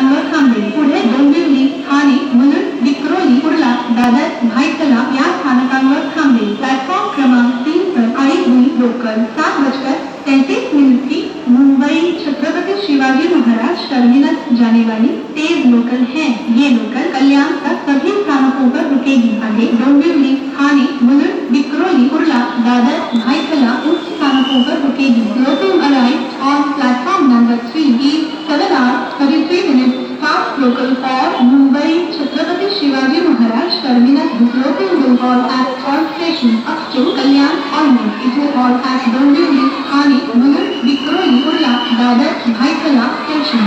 स्थानकांवर थांबेल पुढे डोंबिवली ठाणे मुलुंड विक्रोळी कुर्ला दादर भायखला या स्थानकांवर थांबेल प्लॅटफॉर्म क्रमांक तीन आई हुई लोकल सात बजकर तैतीस मिनट की मुंबई छत्रपति शिवाजी महाराज टर्मिनस जाने वाली तेज लोकल है ये लोकल कल्याण तक सभी स्थानकों पर रुकेगी आगे डोंबिवली ठाणे मुलुंड विक्रोली कुर्ला दादर भाईखला उन स्थानकों पर रुकेगी local arrive local for Mumbai, Chhatrapati Shivaji Maharaj, terminus Bengal at all station up to Kalyan almost इधर ऑल एट डोंबिवली आणि मुलुंड विक्रोली उर्ला दादर भाईखला स्टेशन